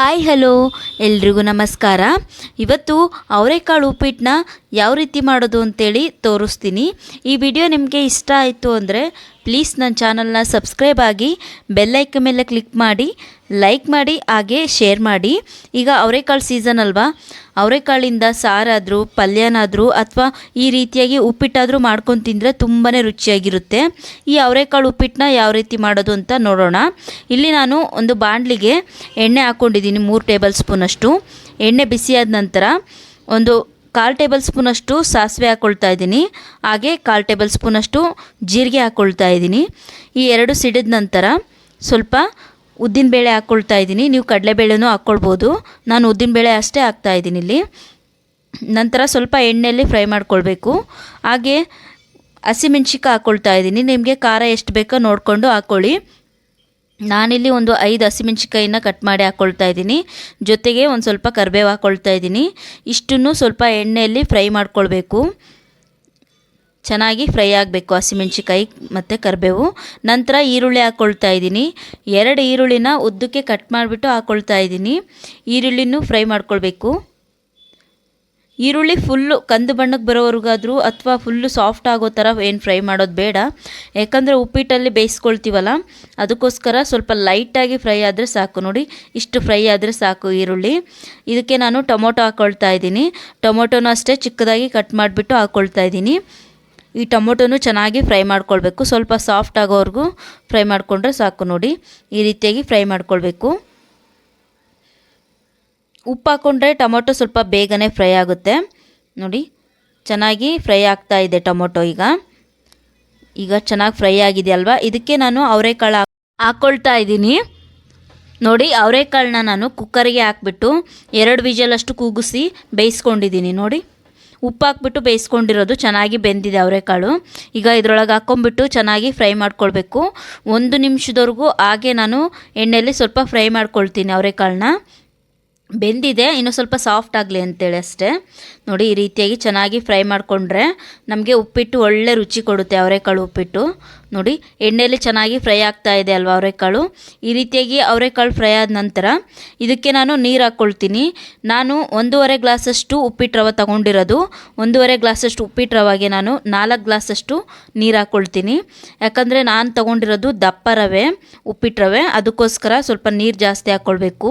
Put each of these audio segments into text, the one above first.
Hi hello ಎಲ್ರಿಗೂ ನಮಸ್ಕಾರ. ಇವತ್ತು ಅವರೆಕಾಳು ಉಪ್ಪಿಟ್ಟನ್ನ ಯಾವ ರೀತಿ ಮಾಡೋದು ಅಂತೇಳಿ ತೋರಿಸ್ತೀನಿ. ಈ ವಿಡಿಯೋ ನಿಮಗೆ ಇಷ್ಟ ಆಯಿತು ಅಂದರೆ ಪ್ಲೀಸ್ ನನ್ನ ಚಾನಲ್ನ ಸಬ್ಸ್ಕ್ರೈಬ್ ಆಗಿ ಬೆಲ್ಲೈಕ ಮೇಲೆ ಕ್ಲಿಕ್ ಮಾಡಿ ಲೈಕ್ ಮಾಡಿ, ಹಾಗೆ ಶೇರ್ ಮಾಡಿ. ಈಗ ಅವರೆಕಾಳು ಸೀಸನ್ ಅಲ್ವಾ? ಅವರೆಕಾಳಿಂದ ಸಾರಾದರೂ, ಪಲ್ಯನಾದರೂ, ಅಥವಾ ಈ ರೀತಿಯಾಗಿ ಉಪ್ಪಿಟ್ಟಾದರೂ ಮಾಡ್ಕೊಂಡು ತಿಂದರೆ ತುಂಬಾ ರುಚಿಯಾಗಿರುತ್ತೆ. ಈ ಅವರೆಕಾಳು ಉಪ್ಪಿಟ್ಟನ್ನ ಯಾವ ರೀತಿ ಮಾಡೋದು ಅಂತ ನೋಡೋಣ. ಇಲ್ಲಿ ನಾನು ಒಂದು ಬಾಣಲಿಗೆ ಎಣ್ಣೆ ಹಾಕ್ಕೊಂಡಿದ್ದೀನಿ ಮೂರು ಟೇಬಲ್ ಸ್ಪೂನಷ್ಟು ಎಣ್ಣೆ ಬಿಸಿಯಾದ ನಂತರ ಒಂದು ಕಾಲು ಟೇಬಲ್ ಸ್ಪೂನಷ್ಟು ಸಾಸಿವೆ ಹಾಕ್ಕೊಳ್ತಾ ಇದ್ದೀನಿ. ಹಾಗೆ ಕಾಲು ಟೇಬಲ್ ಸ್ಪೂನಷ್ಟು ಜೀರಿಗೆ ಹಾಕ್ಕೊಳ್ತಾ ಇದ್ದೀನಿ. ಈ ಎರಡು ಸಿಡಿದ ನಂತರ ಸ್ವಲ್ಪ ಉದ್ದಿನಬೇಳೆ ಹಾಕ್ಕೊಳ್ತಾ ಇದ್ದೀನಿ. ನೀವು ಕಡಲೆಬೇಳೆನೂ ಹಾಕ್ಕೊಳ್ಬೋದು ನಾನು ಉದ್ದಿನ ಬೇಳೆ ಅಷ್ಟೇ ಹಾಕ್ತಾ ಇದ್ದೀನಿ ಇಲ್ಲಿ. ನಂತರ ಸ್ವಲ್ಪ ಎಣ್ಣೆಯಲ್ಲಿ ಫ್ರೈ ಮಾಡ್ಕೊಳ್ಬೇಕು. ಹಾಗೆ ಹಸಿಮೆಣ್ಸಿಕಾಯಿ ಹಾಕ್ಕೊಳ್ತಾ ಇದ್ದೀನಿ. ನಿಮಗೆ ಖಾರ ಎಷ್ಟು ಬೇಕೋ ನೋಡಿಕೊಂಡು ಹಾಕ್ಕೊಳ್ಳಿ ನಾನಿಲ್ಲಿ ಒಂದು ಐದು ಹಸಿಮೆಣ್ಸಿಕಾಯಿನ ಕಟ್ ಮಾಡಿ ಹಾಕ್ಕೊಳ್ತಾ ಇದ್ದೀನಿ. ಜೊತೆಗೆ ಒಂದು ಸ್ವಲ್ಪ ಕರಿಬೇವು ಹಾಕ್ಕೊಳ್ತಾ ಇದ್ದೀನಿ. ಇಷ್ಟನ್ನು ಸ್ವಲ್ಪ ಎಣ್ಣೆಯಲ್ಲಿ ಫ್ರೈ ಮಾಡ್ಕೊಳ್ಬೇಕು. ಚೆನ್ನಾಗಿ ಫ್ರೈ ಆಗಬೇಕು ಹಸಿಮೆಣ್ಸಿಕಾಯಿ ಮತ್ತು ಕರಿಬೇವು. ನಂತರ ಈರುಳ್ಳಿ ಹಾಕ್ಕೊಳ್ತಾ ಇದ್ದೀನಿ. ಎರಡು ಈರುಳ್ಳಿನ ಉದ್ದಕ್ಕೆ ಕಟ್ ಮಾಡಿಬಿಟ್ಟು ಹಾಕ್ಕೊಳ್ತಾ ಇದ್ದೀನಿ. ಈರುಳ್ಳಿನೂ ಫ್ರೈ ಮಾಡ್ಕೊಳ್ಬೇಕು. ಈರುಳ್ಳಿ ಫುಲ್ಲು ಕಂದು ಬಣ್ಣಕ್ಕೆ ಬರೋವರೆಗಾದರೂ ಅಥವಾ ಫುಲ್ಲು ಸಾಫ್ಟ್ ಆಗೋ ಥರ ಏನು ಫ್ರೈ ಮಾಡೋದು ಬೇಡ. ಯಾಕಂದರೆ ಉಪ್ಪಿಟ್ಟಲ್ಲಿ ಬೇಯಿಸ್ಕೊಳ್ತೀವಲ್ಲ, ಅದಕ್ಕೋಸ್ಕರ ಸ್ವಲ್ಪ ಲೈಟಾಗಿ ಫ್ರೈ ಆದರೆ ಸಾಕು ನೋಡಿ. ಇಷ್ಟು ಫ್ರೈ ಆದರೆ ಸಾಕು ಈರುಳ್ಳಿ. ಇದಕ್ಕೆ ನಾನು ಟೊಮೊಟೊ ಹಾಕ್ಕೊಳ್ತಾ ಇದ್ದೀನಿ. ಟೊಮೊಟೊನೂ ಅಷ್ಟೇ ಚಿಕ್ಕದಾಗಿ ಕಟ್ ಮಾಡಿಬಿಟ್ಟು ಹಾಕ್ಕೊಳ್ತಾ ಇದ್ದೀನಿ. ಈ ಟೊಮೊಟೊನು ಚೆನ್ನಾಗಿ ಫ್ರೈ ಮಾಡ್ಕೊಳ್ಬೇಕು. ಸ್ವಲ್ಪ ಸಾಫ್ಟ್ ಆಗೋವರೆಗೂ ಫ್ರೈ ಮಾಡಿಕೊಂಡ್ರೆ ಸಾಕು ನೋಡಿ. ಈ ರೀತಿಯಾಗಿ ಫ್ರೈ ಮಾಡ್ಕೊಳ್ಬೇಕು. ಉಪ್ಪು ಹಾಕ್ಕೊಂಡ್ರೆ ಟೊಮೊಟೊ ಸ್ವಲ್ಪ ಬೇಗನೆ ಫ್ರೈ ಆಗುತ್ತೆ. ನೋಡಿ, ಚೆನ್ನಾಗಿ ಫ್ರೈ ಆಗ್ತಾ ಇದೆ ಟೊಮೊಟೊ ಈಗ. ಈಗ ಚೆನ್ನಾಗಿ ಫ್ರೈ ಆಗಿದೆ ಅಲ್ವಾ? ಇದಕ್ಕೆ ನಾನು ಅವರೆಕಾಳು ಹಾಕ್ಕೊಳ್ತಾ ಇದ್ದೀನಿ. ನೋಡಿ, ಅವರೆಕಾಳನ್ನ ನಾನು ಕುಕ್ಕರ್ಗೆ ಹಾಕ್ಬಿಟ್ಟು ಎರಡು ವಿಜಲಷ್ಟು ಕೂಗಿಸಿ ಬೇಯಿಸ್ಕೊಂಡಿದ್ದೀನಿ. ನೋಡಿ. ಉಪ್ಪು ಹಾಕ್ಬಿಟ್ಟು ಬೇಯಿಸ್ಕೊಂಡಿರೋದು ಚೆನ್ನಾಗಿ ಬೆಂದಿದೆ ಅವರೆಕಾಳು. ಈಗ ಇದರೊಳಗೆ ಹಾಕ್ಕೊಂಬಿಟ್ಟು ಚೆನ್ನಾಗಿ ಫ್ರೈ ಮಾಡ್ಕೊಳ್ಬೇಕು. ಒಂದು ನಿಮಿಷದವರೆಗೂ ಹಾಗೆ ನಾನು ಎಣ್ಣೆಯಲ್ಲಿ ಸ್ವಲ್ಪ ಫ್ರೈ ಮಾಡ್ಕೊಳ್ತೀನಿ ಅವರೆಕಾಳನ್ನ. ಬೆಂದಿದೆ, ಇನ್ನೂ ಸ್ವಲ್ಪ ಸಾಫ್ಟ್ ಆಗಲಿ ಅಂತೇಳಿ ಅಷ್ಟೇ. ನೋಡಿ, ಈ ರೀತಿಯಾಗಿ ಚೆನ್ನಾಗಿ ಫ್ರೈ ಮಾಡಿಕೊಂಡ್ರೆ ನಮಗೆ ಉಪ್ಪಿಟ್ಟು ಒಳ್ಳೆ ರುಚಿ ಕೊಡುತ್ತೆ, ಅವರೆಕಾಳು ಉಪ್ಪಿಟ್ಟು. ನೋಡಿ, ಎಣ್ಣೆಯಲ್ಲಿ ಚೆನ್ನಾಗಿ ಫ್ರೈ ಆಗ್ತಾ ಇದೆ ಅಲ್ವಾ ಅವರೆಕಾಳು? ಈ ರೀತಿಯಾಗಿ ಅವರೆಕಾಳು ಫ್ರೈ ಆದ ನಂತರ ಇದಕ್ಕೆ ನಾನು ನೀರು ಹಾಕ್ಕೊಳ್ತೀನಿ ನಾನು ಒಂದೂವರೆ ಗ್ಲಾಸಷ್ಟು ಉಪ್ಪಿಟ್ಟು ರವೆ ತಗೊಂಡಿರೋದು. ಒಂದೂವರೆ ಗ್ಲಾಸಷ್ಟು ಉಪ್ಪಿಟ್ಟು ರವಾಗೆ ನಾನು ನಾಲ್ಕು ಗ್ಲಾಸಷ್ಟು ನೀರು ಹಾಕ್ಕೊಳ್ತೀನಿ ಯಾಕಂದರೆ ನಾನು ತೊಗೊಂಡಿರೋದು ದಪ್ಪ ರವೆ, ಉಪ್ಪಿಟ್ಟು ರವೆ. ಅದಕ್ಕೋಸ್ಕರ ಸ್ವಲ್ಪ ನೀರು ಜಾಸ್ತಿ ಹಾಕ್ಕೊಳ್ಬೇಕು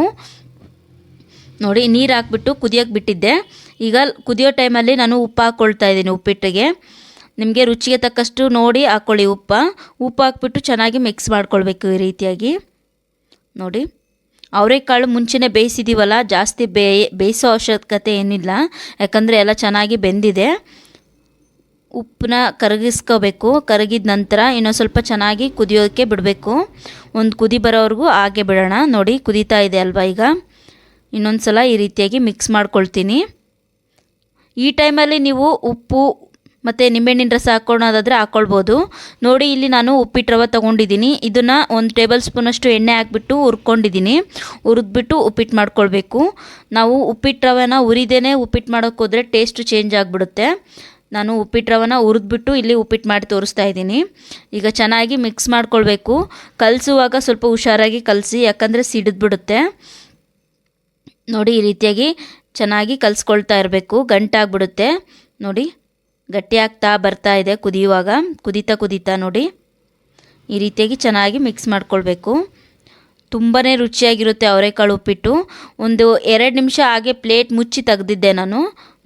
ನೋಡಿ, ನೀರು ಹಾಕ್ಬಿಟ್ಟು ಕುದಿಯೋಕ್ಕೆ ಬಿಟ್ಟಿದ್ದೆ. ಈಗ ಕುದಿಯೋ ಟೈಮಲ್ಲಿ ನಾನು ಉಪ್ಪು ಹಾಕ್ಕೊಳ್ತಾ ಇದ್ದೀನಿ ಉಪ್ಪಿಟ್ಟಿಗೆ. ನಿಮಗೆ ರುಚಿಗೆ ತಕ್ಕಷ್ಟು ನೋಡಿ ಹಾಕ್ಕೊಳ್ಳಿ ಉಪ್ಪು. ಉಪ್ಪು ಹಾಕ್ಬಿಟ್ಟು ಚೆನ್ನಾಗಿ ಮಿಕ್ಸ್ ಮಾಡ್ಕೊಳ್ಬೇಕು ಈ ರೀತಿಯಾಗಿ. ನೋಡಿ, ಅವರೆಕಾಳು ಮುಂಚೆನೇ ಬೇಯಿಸಿದ್ದೀವಲ್ಲ ಜಾಸ್ತಿ ಬೇಯಿಸೋ ಅವಶ್ಯಕತೆ ಏನಿಲ್ಲ. ಯಾಕಂದರೆ ಎಲ್ಲ ಚೆನ್ನಾಗಿ ಬೆಂದಿದೆ. ಉಪ್ಪನ್ನ ಕರಗಿಸ್ಕೋಬೇಕು. ಕರಗಿದ ನಂತರ ಇನ್ನೊಂದು ಸ್ವಲ್ಪ ಚೆನ್ನಾಗಿ ಕುದಿಯೋಕ್ಕೆ ಬಿಡಬೇಕು. ಒಂದು ಕುದಿ ಬರೋವರೆಗೂ ಹಾಗೆ ಬಿಡೋಣ. ನೋಡಿ, ಕುದೀತಾ ಇದೆ ಅಲ್ವಾ ಈಗ? ಇನ್ನೊಂದು ಸಲ ಈ ರೀತಿಯಾಗಿ ಮಿಕ್ಸ್ ಮಾಡ್ಕೊಳ್ತೀನಿ. ಈ ಟೈಮಲ್ಲಿ ನೀವು ಉಪ್ಪು ಮತ್ತು ನಿಂಬೆಹಣ್ಣಿನ ರಸ ಹಾಕ್ಕೊಳೋದಾದರೆ ಹಾಕ್ಕೊಳ್ಬೋದು ನೋಡಿ, ಇಲ್ಲಿ ನಾನು ಉಪ್ಪಿಟ್ಟು ರವೆ ತೊಗೊಂಡಿದ್ದೀನಿ. ಇದನ್ನು ಒಂದು ಟೇಬಲ್ ಸ್ಪೂನಷ್ಟು ಎಣ್ಣೆ ಹಾಕ್ಬಿಟ್ಟು ಹುರ್ಕೊಂಡಿದ್ದೀನಿ. ಹುರಿದ್ಬಿಟ್ಟು ಉಪ್ಪಿಟ್ಟು ಮಾಡ್ಕೊಳ್ಬೇಕು. ನಾವು ಉಪ್ಪಿಟ್ಟು ರವೆನ ಉರಿದೇನೆ ಉಪ್ಪಿಟ್ಟು ಮಾಡೋಕ್ಕೆ ಹೋದರೆ ಟೇಸ್ಟು ಚೇಂಜ್ ಆಗಿಬಿಡುತ್ತೆ. ನಾನು ಉಪ್ಪಿಟ್ಟು ರವನ ಹುರಿದ್ಬಿಟ್ಟು ಇಲ್ಲಿ ಉಪ್ಪಿಟ್ಟು ಮಾಡಿ ತೋರಿಸ್ತಾ ಇದ್ದೀನಿ. ಈಗ ಚೆನ್ನಾಗಿ ಮಿಕ್ಸ್ ಮಾಡ್ಕೊಳ್ಬೇಕು. ಕಲಸುವಾಗ ಸ್ವಲ್ಪ ಹುಷಾರಾಗಿ ಕಲಸಿ, ಯಾಕಂದರೆ ಸಿಡಿದ್ಬಿಡುತ್ತೆ. ನೋಡಿ ಈ ರೀತಿಯಾಗಿ ಚೆನ್ನಾಗಿ ಕಲಿಸ್ಕೊಳ್ತಾ ಇರಬೇಕು. ಗಂಟಾಗ್ಬಿಡುತ್ತೆ. ನೋಡಿ, ಗಟ್ಟಿ ಆಗ್ತಾ ಬರ್ತಾ ಇದೆ ಕುದಿಯುವಾಗ. ಕುದೀತಾ ಕುದೀತಾ ನೋಡಿ, ಈ ರೀತಿಯಾಗಿ ಚೆನ್ನಾಗಿ ಮಿಕ್ಸ್ ಮಾಡ್ಕೊಳ್ಬೇಕು. ತುಂಬಾ ರುಚಿಯಾಗಿರುತ್ತೆ ಅವರೆಕಾಳು ಉಪ್ಪಿಟ್ಟು. ಒಂದು ಎರಡು ನಿಮಿಷ ಹಾಗೆ ಪ್ಲೇಟ್ ಮುಚ್ಚಿ ತೆಗ್ದಿದ್ದೆ ನಾನು.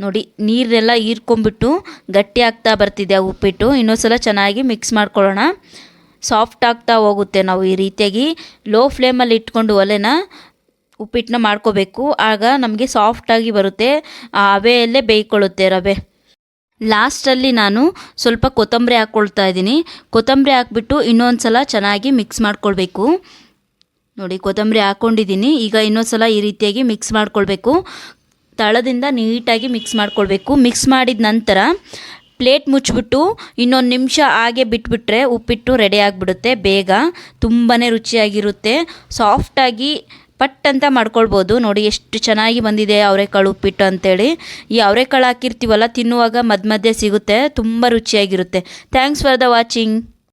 ನೋಡಿ ನೀರೆಲ್ಲ ಹೀರ್ಕೊಂಬಿಟ್ಟು ಗಟ್ಟಿ ಆಗ್ತಾ ಬರ್ತಿದೆ ಆ ಉಪ್ಪಿಟ್ಟು. ಇನ್ನೊಂದ್ಸಲ ಚೆನ್ನಾಗಿ ಮಿಕ್ಸ್ ಮಾಡ್ಕೊಳ್ಳೋಣ. ಸಾಫ್ಟ್ ಆಗ್ತಾ ಹೋಗುತ್ತೆ ನಾವು ಈ ರೀತಿಯಾಗಿ. ಲೋ ಫ್ಲೇಮಲ್ಲಿ ಇಟ್ಕೊಂಡು ಒಲೆನ ಉಪ್ಪಿಟ್ಟನ್ನ ಮಾಡ್ಕೋಬೇಕು. ಆಗ ನಮಗೆ ಸಾಫ್ಟಾಗಿ ಬರುತ್ತೆ. ಆ ಹಬೆಯಲ್ಲೇ ಬೇಯ್ಕೊಳ್ಳುತ್ತೆ ರವೆ. ಲಾಸ್ಟಲ್ಲಿ ನಾನು ಸ್ವಲ್ಪ ಕೊತ್ತಂಬರಿ ಹಾಕ್ಕೊಳ್ತಾ ಇದ್ದೀನಿ. ಕೊತ್ತಂಬರಿ ಹಾಕ್ಬಿಟ್ಟು ಇನ್ನೊಂದು ಸಲ ಚೆನ್ನಾಗಿ ಮಿಕ್ಸ್ ಮಾಡ್ಕೊಳ್ಬೇಕು. ನೋಡಿ, ಕೊತ್ತಂಬರಿ ಹಾಕ್ಕೊಂಡಿದ್ದೀನಿ. ಈಗ ಇನ್ನೊಂದು ಸಲ ಈ ರೀತಿಯಾಗಿ ಮಿಕ್ಸ್ ಮಾಡ್ಕೊಳ್ಬೇಕು. ತಳದಿಂದ ನೀಟಾಗಿ ಮಿಕ್ಸ್ ಮಾಡ್ಕೊಳ್ಬೇಕು. ಮಿಕ್ಸ್ ಮಾಡಿದ ನಂತರ ಪ್ಲೇಟ್ ಮುಚ್ಚಿಬಿಟ್ಟು ಇನ್ನೊಂದು ನಿಮಿಷ ಹಾಗೆ ಬಿಟ್ಬಿಟ್ರೆ ಉಪ್ಪಿಟ್ಟು ರೆಡಿ ಆಗಿಬಿಡುತ್ತೆ. ಬೇಗ ತುಂಬಾ ರುಚಿಯಾಗಿರುತ್ತೆ. ಸಾಫ್ಟಾಗಿ ಪಟ್ ಅಂತ ಮಾಡ್ಕೊಳ್ಬೋದು. ನೋಡಿ ಎಷ್ಟು ಚೆನ್ನಾಗಿ ಬಂದಿದೆ ಅವರೆಕಾಳು ಉಪ್ಪಿಟ್ಟು ಅಂತೇಳಿ. ಈ ಅವರೆಕಾಳು ಹಾಕಿರ್ತೀವಲ್ಲ, ತಿನ್ನುವಾಗ ಮಧ್ಯ ಮಧ್ಯೆ ಸಿಗುತ್ತೆ, ತುಂಬ ರುಚಿಯಾಗಿರುತ್ತೆ. Thanks for the watching